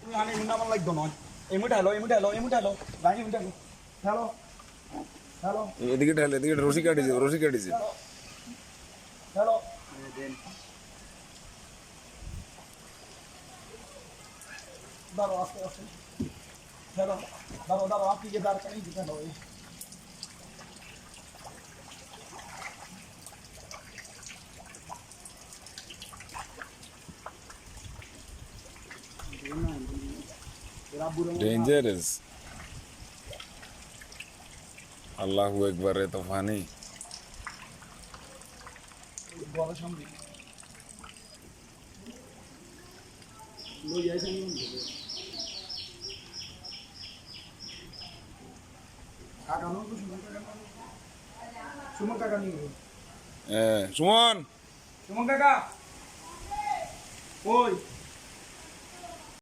তুমি আনি মুন্না আমার লাগতো নয়। এই মুঠে হ্যালো এই মুঠে হ্যালো এই মুঠে হ্যালো গাড়ি মুঠে হ্যালো হ্যালো হ্যালো এদিকে ঢাল এদিকে রশি কাটিছে রশি কাটিছে। হ্যালো দাঁড়ো আস্তে আস্তে। দাঁড়ো দাঁড়ো দাঁড়ো আপনি যে দাঁড় কানি দিতে হবে ডেঞ্জারাস আল্লাহু একবারে তোফানি বড় সামনে লই যাইছেন কাকা নো সুমন সুমন কাকা নিয়ে হ্যাঁ সুমন। সুমন কাকা। ওই।